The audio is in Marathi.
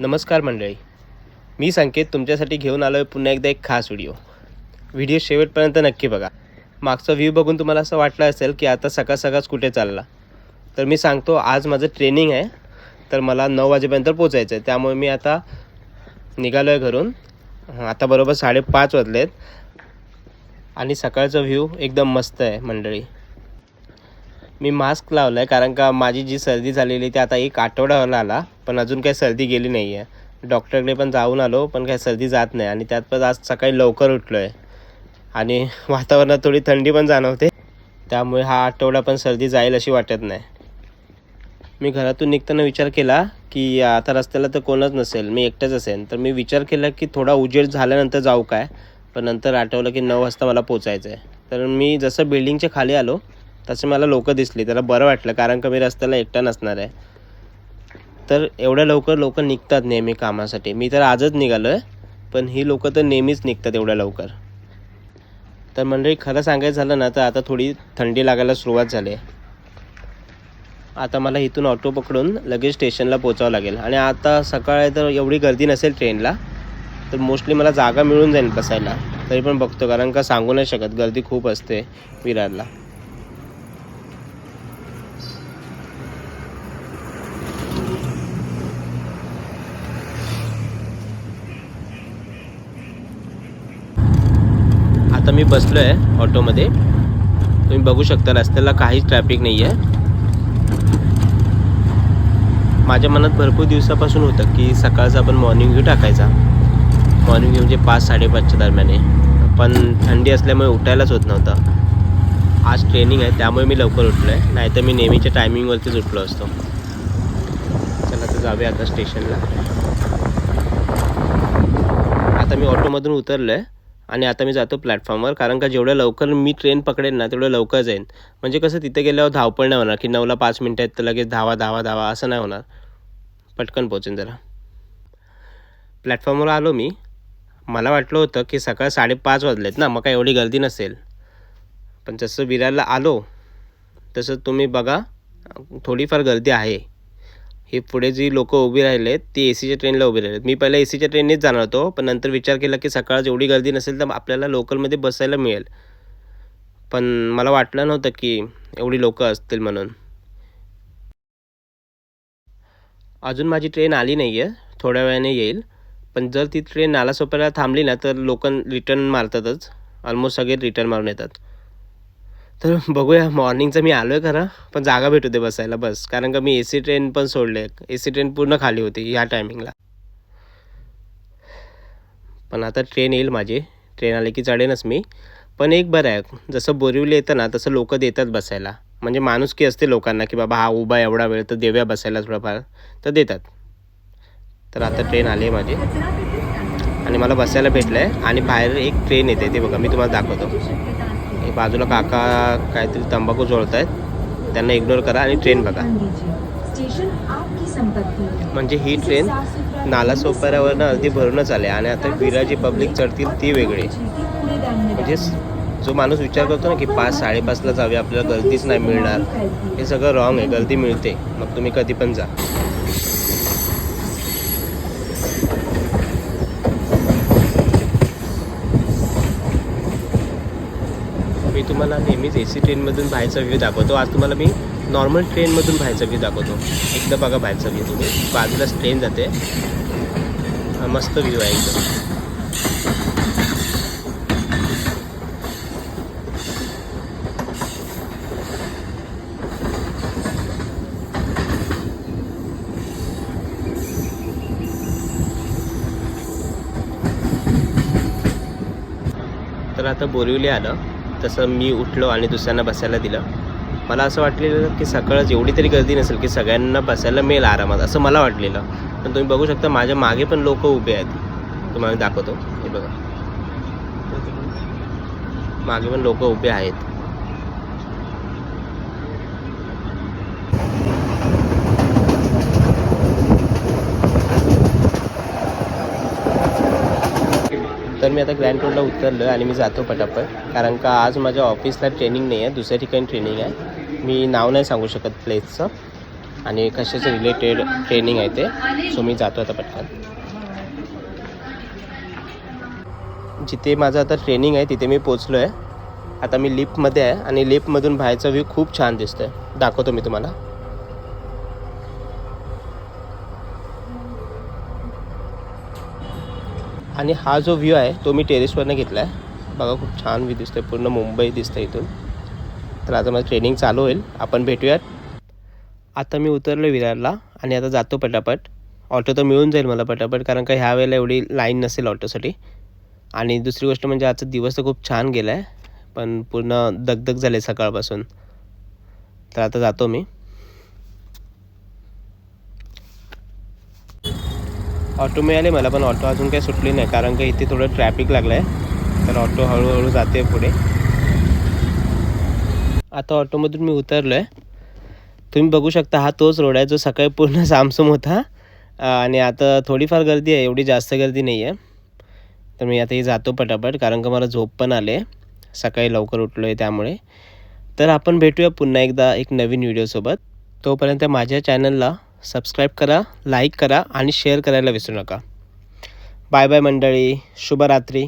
नमस्कार मंडळी. मी संकेत तुमच्यासाठी घेऊन आलो आहे पुन्हा एकदा एक खास व्हिडिओ. व्हिडिओ शेवटपर्यंत नक्की बघा. मागचा व्ह्यू बघून तुम्हाला असं वाटलं असेल की आता सकाळ सकाळच कुठे चालला. तर मी सांगतो आज माझं ट्रेनिंग आहे. तर मला नऊ वाजेपर्यंत पोचायचं आहे. त्यामुळे मी आता निघालो आहे घरून. आता बरोबर साडेपाच वाजलेत. आणि सकाळचा व्ह्यू एकदम मस्त आहे मंडळी. मी मास्क लावला आहे कारण का माझी जी सर्दी झालेली ती आता एक आठवडा आला आला पण अजून काही सर्दी गेली नाही आहे डॉक्टरकडे पण जाऊन आलो पण काही सर्दी जात नाही आणि त्यात पण आज सकाळी लवकर उठलो आहे आणि वातावरणात थोडी थंडी पण जाणवते. त्यामुळे हा आठवडा पण सर्दी जाईल अशी वाटत नाही. मी घरातून निघताना विचार केला की आता रस्त्याला तर कोणच नसेल मी एकटाच असेल तर मी विचार केला की थोडा उजेड झाल्यानंतर जाऊ काय? पण नंतर आठवलं की नऊ वाजता मला पोचायचं आहे तर मी जसं बिल्डिंगच्या खाली आलो तसे मला लोकं दिसली. त्याला बरं वाटलं कारण का मी रस्त्याला एकटा नसणार आहे. तर एवढ्या लवकर लोक निघतात नेहमी कामासाठी. मी तर आजच निघालो आहे पण ही लोकं तर नेहमीच निघतात एवढ्या लवकर. तर मंडळी खरं सांगायचं झालं ना तर आता थोडी थंडी लागायला सुरुवात झाली आहे. आता मला इथून ऑटो पकडून लगेच स्टेशनला पोचावं लागेल. आणि आता सकाळ आहे तर एवढी गर्दी नसेल ट्रेनला तर मोस्टली मला जागा मिळून जाईल बसायला. तरी पण बघतो कारण का सांगू नाही शकत. गर्दी खूप असते विरारला. आता मी बसलो आहे ऑटोमध्ये. तुम्ही बघू शकता रस्त्याला काहीच ट्रॅफिक नाही आहे माझ्या मनात भरपूर दिवसापासून होतं की सकाळचा आपण मॉर्निंग व्यू टाकायचा. मॉर्निंग व्ह्यू म्हणजे पाच साडेपाचच्या दरम्यान आहे. पण थंडी असल्यामुळे उठायलाच होत नव्हतं. आज ट्रेनिंग आहे त्यामुळे मी लवकर उठलो आहे नाहीतर मी नेहमीच्या टायमिंगवरतीच उठलो असतो. चला तर जाऊया आता स्टेशनला आता मी ऑटोमधून उतरलो आहे आणि आता मी जातो प्लॅटफॉर्मवर कारण का जेवढ्या लवकर मी ट्रेन पकडेन ना तेवढं लवकर जाईन. म्हणजे कसं तिथे गेल्यावर धावपळ नाही होणार की नऊला पाच मिनटं आहेत तर लगेच धावा धावा धावा असं नाही होणार. पटकन पोचेन जरा. प्लॅटफॉर्मवर आलो मी. मला वाटलं होतं की सकाळ साडेपाच वाजलेत ना मग काय एवढी गर्दी नसेल. पण जसं विरारला आलो तसं तुम्ही बघा थोडीफार गर्दी आहे. हे पुढे जी लोक उभी राहिले ती ए सीच्या ट्रेनला उभी राहिलेत. मी पहिला ए सीच्या ट्रेननेच जाणार होतो पण नंतर विचार केला की सकाळ एवढी गर्दी नसेल तर आपल्याला लोकलमध्ये बसायला मिळेल. पण मला वाटलं नव्हतं की एवढी लोक असतील म्हणून. अजून माझी ट्रेन आली नाही आहे थोड्या वेळाने येईल. पण जर ती ट्रेन नालासोपाऱ्याला थांबली ना तर लोक रिटर्न मारतातच. ऑलमोस्ट सगळे रिटर्न मारून येतात. तर बघूया मॉर्निंगचं मी आलो आहे खरं पण जागा भेटू दे बसायला बस. कारण का मी ए सी ट्रेन पण सोडले. ए सी ट्रेन पूर्ण खाली होती ह्या टायमिंगला पण आता ट्रेन येईल माझी. ट्रेन आली की चढेनच मी. पण एक बरं आहे जसं बोरिवली येतं ना तसं लोक देतात बसायला. म्हणजे माणुसकी असते लोकांना की बाबा हा उभा एवढा वेळ तर देऊया बसायला थोडंफार. तर देतात. तर आता ट्रेन आली आहे माझी. आणि मला बसायला भेटलं आहे आणि बाहेर एक ट्रेन येते ते बघा मी तुम्हाला दाखवतो. बाजूला काका काहीतरी तंबाखू जोडत आहेत त्यांना इग्नोर करा आणि ट्रेन बघा. म्हणजे ही ट्रेन नाला सोपाऱ्यावरनं अर्धी भरूनच आले आणि आता विरा जी पब्लिक चढतील ती वेगळी. म्हणजे जो माणूस विचार करतो ना की पाच साडेपाचला जाऊया आपल्याला गर्दीच नाही मिळणार. हे सगळं रॉंग आहे गर्दी मिळते. मग तुम्ही कधी पण जा मी तुम्हाला नेहमीच ए सी ट्रेनमधून बाहेरचा व्ह्यू दाखवतो. आज तुम्हाला मी नॉर्मल ट्रेनमधून बाहेरचा व्ह्यू दाखवतो. एकदा बघा बाहेरचा व्ह्यू तुम्ही. बाजूलाच ट्रेन जाते. मस्त व्ह्यू आहे एकदम. तर आता बोरिवली आलं. तसं मी उठलो आणि दुसऱ्यांना बसायला दिलं. मला असं वाटलेलं की सकाळच एवढी तरी गर्दी नसेल की सगळ्यांना बसायला मिळेल आरामात असं मला वाटलेलं. पण तुम्ही बघू शकता माझ्या मागे पण लोक उभे आहेत. तुम्हाला दाखवतो. हे बघा. मागे पण लोक उभे आहेत. तर मी आता ग्रँड रोडला उतरलो आहे आणि मी जातो पटापट. कारण का आज माझ्या ऑफिसला ट्रेनिंग नाही आहे दुसऱ्या ठिकाणी ट्रेनिंग आहे. मी नाव नाही सांगू शकत प्लेसचं आणि कशाचं रिलेटेड ट्रेनिंग आहे ते. सो मी जातो आता पटकन जिथे माझं आता ट्रेनिंग आहे तिथे मी पोचलो आहे आता मी लिफ्टमध्ये आहे आणि लिफ्टमधून बाहेरचा व्ह्यू खूप छान दिसतोय. दाखवतो मी तुम्हाला. आणि हा जो व्ह्यू आहे तो मी टेरेसवरनं घेतला आहे बघा खूप छान व्ह्यू दिसतोय. पूर्ण मुंबई दिसतं इथून. तर आता माझं ट्रेनिंग चालू होईल. आपण भेटूयात. आता मी उतरलो विरारला आणि आता जातो पटापट. ऑटो तर मिळून जाईल मला पटापट कारण का ह्या वेळेला एवढी लाईन नसेल ऑटोसाठी आणि दुसरी गोष्ट म्हणजे आजचा दिवस तर खूप छान गेला आहे पण पूर्ण दगदग झाले सकाळपासून. तर आता जातो मी. ऑटो मिळाले मला पण ऑटो अजून काही सुटली नाही कारण का इथे थोडं ट्रॅफिक लागलं आहे तर ऑटो हळूहळू जाते पुढे. आता ऑटोमधून मी उतरलो आहे तुम्ही बघू शकता हा तोच रोड आहे जो सकाळी पूर्ण सामसूम होता. आणि आता थोडीफार गर्दी आहे एवढी जास्त गर्दी नाही आहे तर मी आता हे जातो पटापट कारण का मला झोप पण आले सकाळी लवकर उठलो आहे त्यामुळे. तर आपण भेटूया पुन्हा एकदा एक नवीन व्हिडिओसोबत तोपर्यंत माझ्या चॅनलला सबस्क्राईब करा लाईक करा आणि शेअर करायला विसरू नका. बाय बाय मंडळी शुभरात्री.